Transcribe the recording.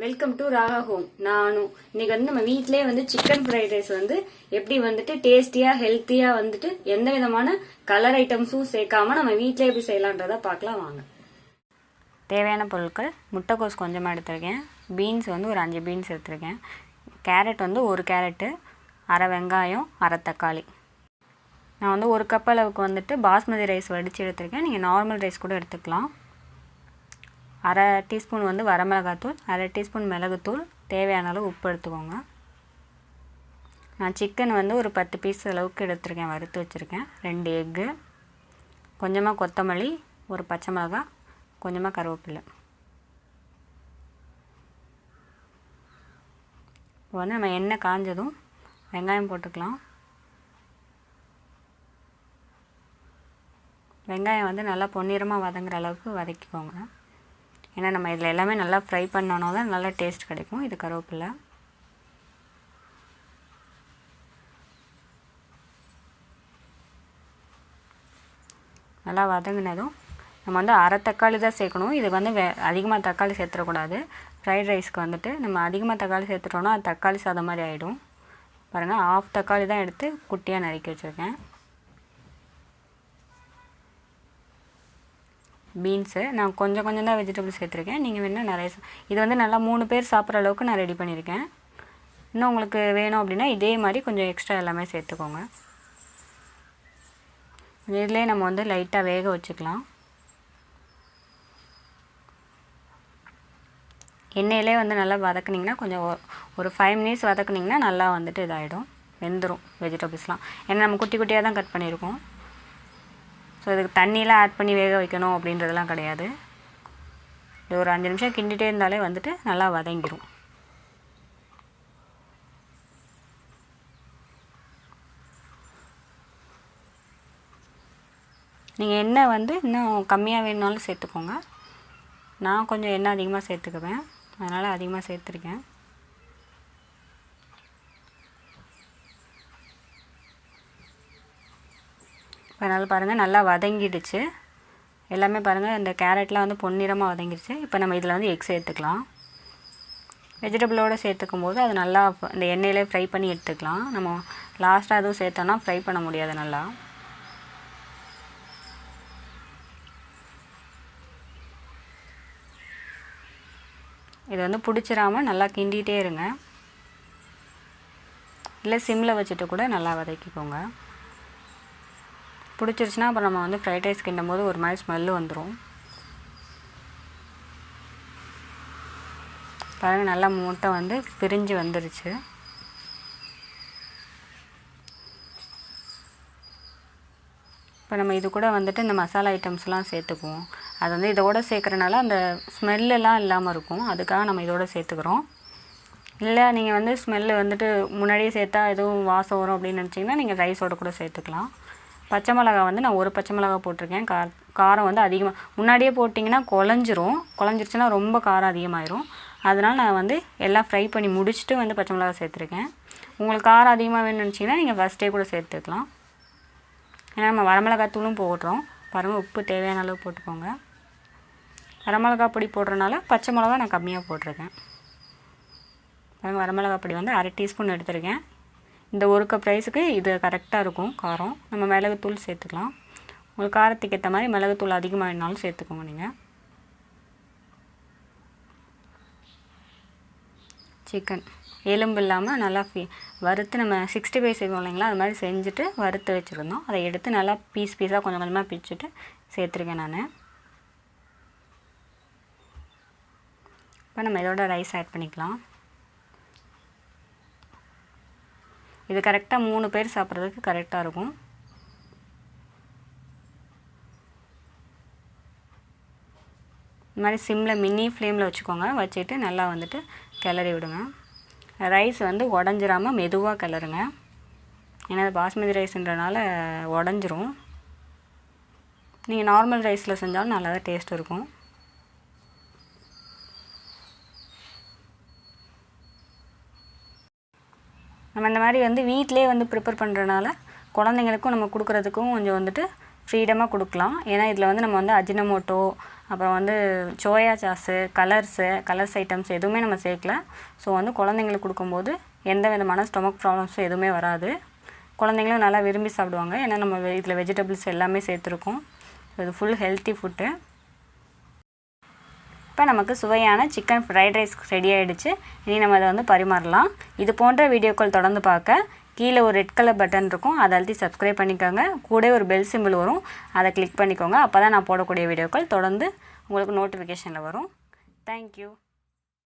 Welcome to Raaga home நானும் இன்னைக்கு வந்து நம்ம வீட்டிலேயே வந்து சிக்கன் ஃப்ரைட் ரைஸ் வந்து எப்படி வந்துட்டு டேஸ்டியா ஹெல்த்தியா வந்துட்டு எந்த விதமான கலர் ஐட்டம்ஸும் சேர்க்காம நம்ம வீட்டிலே எப்படி செய்யலான்றத பார்க்கலாம் வாங்க. தேவையான பொருட்கள் முட்டைக்கோஸ் கொஞ்சமாக எடுத்திருக்கேன். பீன்ஸ் வந்து ஒரு அஞ்சு பீன்ஸ் எடுத்திருக்கேன். கேரட் வந்து ஒரு கேரட்டு அரை வெங்காயம் அரை தக்காளி. நான் வந்து ஒரு கப் அளவுக்கு வந்துட்டு பாஸ்மதி ரைஸ் வடித்து எடுத்திருக்கேன். நீங்கள் நார்மல் ரைஸ் கூட எடுத்துக்கலாம். அரை டீஸ்பூன் வந்து வரமிளகாத்தூள் அரை டீஸ்பூன் மிளகுத்தூள் தேவையான அளவு உப்பு எடுத்துக்கோங்க. நான் சிக்கன் வந்து ஒரு பத்து பீஸ் அளவுக்கு எடுத்துருக்கேன் வறுத்து வச்சுருக்கேன். ரெண்டு எக்கு கொஞ்சமாக கொத்தமல்லி ஒரு பச்சை மிளகாய் கொஞ்சமாக கருவேப்பிலை. இப்போ வந்து நம்ம எண்ணெய் காஞ்சதும் வெங்காயம் போட்டுக்கலாம். வெங்காயம் வந்து நல்லா பொன்னிறமாக வதங்குற அளவுக்கு வதக்கிக்கோங்க. ஏன்னா நம்ம இதில் எல்லாமே நல்லா ஃப்ரை பண்ணோன்னா தான் நல்லா டேஸ்ட் கிடைக்கும். இது கருவேப்பிலை. நல்லா வதங்கினதும் நம்ம வந்து அரை தக்காளி தான் சேர்க்கணும். இது வந்து வே அதிகமாக தக்காளி சேர்த்துடக்கூடாது. ஃப்ரைட் ரைஸ்க்கு வந்துட்டு நம்ம அதிகமாக தக்காளி சேர்த்துட்டோன்னா அது தக்காளி சாதம் மாதிரி ஆகிடும் பாருங்கள் ஆஃப் தக்காளி தான் எடுத்து குட்டியாக நறுக்கி வச்சுருக்கேன். பீன்ஸு நான் கொஞ்சம் கொஞ்சம் தான் வெஜிடபிள் சேர்த்துருக்கேன். நீங்கள் வேணால் நிறைய இது வந்து நல்லா மூணு பேர் சாப்பிட்ற அளவுக்கு நான் ரெடி பண்ணியிருக்கேன் இன்னும் உங்களுக்கு வேணும் அப்படின்னா இதே மாதிரி கொஞ்சம் எக்ஸ்ட்ரா எல்லாமே சேர்த்துக்கோங்க. இதிலே நம்ம வந்து லைட்டாக வேக வச்சுக்கலாம். எண்ணெயிலே வந்து நல்லா வதக்குனிங்கன்னா கொஞ்சம் ஒரு ஃபைவ் மினிட்ஸ் வதக்குனிங்கன்னா நல்லா வந்துட்டு இதாகிடும் வெந்துடும் வெஜிடபிள்ஸ்லாம் ஏன்னா நம்ம குட்டி குட்டியாக தான் கட் பண்ணியிருக்கோம். ஸோ இதுக்கு தண்ணியெலாம் ஆட் பண்ணி வேக வைக்கணும் அப்படின்றதெல்லாம் கிடையாது. இது ஒரு அஞ்சு நிமிஷம் கிண்டிகிட்டே இருந்தாலே வந்துட்டு நல்லா வதங்கிடும் நீங்கள் எண்ணெய் வந்து இன்னும் கம்மியாக வேணுனாலும் சேர்த்துக்கோங்க. நான் கொஞ்சம் எண்ணெய் அதிகமாக சேர்த்துக்குவேன். அதனால் அதிகமாக சேர்த்துருக்கேன். அதனால் பாருங்கள் நல்லா வதங்கிடுச்சு. எல்லாமே பாருங்கள் இந்த கேரட்லாம் வந்து பொன்னிறமாக வதங்கிடுச்சு. இப்போ நம்ம இதில் வந்து எக் சேர்த்துக்கலாம். வெஜிடபிளோடு சேர்த்துக்கும் போது அது நல்லா இந்த எண்ணெயிலே ஃப்ரை பண்ணி எடுத்துக்கலாம். நம்ம லாஸ்ட்டாக எதுவும் சேர்த்தோன்னா ஃப்ரை பண்ண முடியாது நல்லா. இது வந்து பிடிச்சிராம நல்லா கிண்டிகிட்டே இருங்க. இல்லை சிம்மில் வச்சுட்டு கூட நல்லா வதக்கிக்கோங்க. பிடிச்சிருச்சுன்னா அப்புறம் நம்ம வந்து ஃப்ரைட் ரைஸ் கிண்டும் போது ஒரு மாதிரி ஸ்மெல்லு வந்துடும் பாருங்கள் நல்லா மூட்டை வந்து பிரிஞ்சு வந்துருச்சு. இப்போ நம்ம இது கூட வந்துட்டு இந்த மசாலா ஐட்டம்ஸ்லாம் சேர்த்துக்குவோம். அது வந்து இதோட சேர்க்குறனால அந்த ஸ்மெல்லெல்லாம் இல்லாமல் இருக்கும். அதுக்காக நம்ம இதோட சேர்த்துக்கிறோம். இல்லை நீங்கள் வந்து ஸ்மெல்லு வந்துட்டு முன்னாடியே சேர்த்தா எதுவும் வாசம் வரும் அப்படின்னு நினச்சிங்கன்னா நீங்கள் ரைஸோட கூட சேர்த்துக்கலாம். பச்சை மிளகா வந்து நான் ஒரு பச்சை மிளகா போட்டிருக்கேன். கார் காரம் வந்து அதிகமாக முன்னாடியே போட்டிங்கன்னா குழஞ்சிரும். குழஞ்சிருச்சுன்னா ரொம்ப காரம் அதிகமாயிரும். அதனால் நான் வந்து எல்லாம் ஃப்ரை பண்ணி முடிச்சுட்டு வந்து பச்சை மிளகா சேர்த்துருக்கேன். உங்களுக்கு காரம் அதிகமாக வேணும்னு நினச்சிங்கன்னா நீங்கள் ஃபஸ்ட்டே கூட சேர்த்துக்கலாம். ஏன்னா நம்ம வரமிளகா தூளும் போடுறோம். பாருங்கள் உப்பு தேவையான அளவு போட்டுக்கோங்க. வரமிளகா பொடி போடுறனால பச்சை மிளகா நான் கம்மியாக போட்டிருக்கேன். பாருங்கள் வரமிளகா பொடி வந்து அரை டீஸ்பூன் எடுத்திருக்கேன். இந்த ஒரு கப் ரைஸுக்கு இது கரெக்டாக இருக்கும் காரம். நம்ம மிளகுத்தூள் சேர்த்துக்கலாம். உங்களுக்கு காரத்துக்கு ஏற்ற மாதிரி மிளகுத்தூள் அதிகமாக வேணாலும் சேர்த்துக்கோங்க நீங்கள் சிக்கன் எலும்பு இல்லாமல் நல்லா ஃபி வறுத்து நம்ம சிக்ஸ்டி ஃபைவ் செய்வோம் இல்லைங்களா? அது மாதிரி செஞ்சுட்டு வறுத்து வச்சுருந்தோம் அதை எடுத்து நல்லா பீஸ் பீஸாக கொஞ்சம் கொஞ்சமாக பிச்சுட்டு சேர்த்துருக்கேன் நான். இப்போ நம்ம இதோட ரைஸ் ஆட் பண்ணிக்கலாம். இது கரெக்டாக மூணு பேர் சாப்பிட்றதுக்கு கரெக்டாக இருக்கும். இந்த மாதிரி சிம்மில் மினி ஃப்ளேமில் வச்சுக்கோங்க. வச்சுட்டு நல்லா வந்துட்டு கிளறி விடுங்க. ரைஸ் வந்து உடஞ்சிராமல் மெதுவாக கிளறுங்க. ஏன்னா பாஸ்மதி ரைஸ்ன்றனால உடஞ்சிரும். நீங்கள் நார்மல் ரைஸில் செஞ்சாலும் நல்லா தான் டேஸ்ட் இருக்கும் நம்ம இந்த மாதிரி வந்து வீட்டிலே வந்து ப்ரிப்பேர் பண்ணுறனால குழந்தைங்களுக்கும் நம்ம கொடுக்குறதுக்கும் கொஞ்சம் வந்துட்டு ஃப்ரீடமாக கொடுக்கலாம். ஏன்னா இதில் வந்து நம்ம வந்து அஜினமோட்டோ அப்புறம் வந்து soya sauce colours colours items எதுவுமே நம்ம சேர்க்கல. ஸோ வந்து குழந்தைங்களுக்கு கொடுக்கும்போது எந்த விதமான ஸ்டொமக் ப்ராப்ளம்ஸும் எதுவுமே வராது. குழந்தைங்களும் நல்லா விரும்பி சாப்பிடுவாங்க. ஏன்னா நம்ம இதில் வெஜிடபிள்ஸ் எல்லாமே சேர்த்துருக்கோம். இது ஃபுல் ஹெல்த்தி ஃபுட்டு இப்போ நமக்கு சுவையான சிக்கன் ஃப்ரைட் ரைஸ் ரெடி ஆகிடுச்சு இனி நம்ம அதை வந்து பரிமாறலாம். இது போன்ற வீடியோக்கள் தொடர்ந்து பார்க்க கீழே ஒரு ரெட் கலர் பட்டன் இருக்கும். அதை அழுத்தி சப்ஸ்கிரைப் பண்ணிக்கோங்க. கூட ஒரு பெல் சிம்பிள் வரும். அதை கிளிக் பண்ணிக்கோங்க. அப்போ தான் நான் போடக்கூடிய வீடியோக்கள் தொடர்ந்து உங்களுக்கு நோட்டிஃபிகேஷனில் வரும். தேங்க்யூ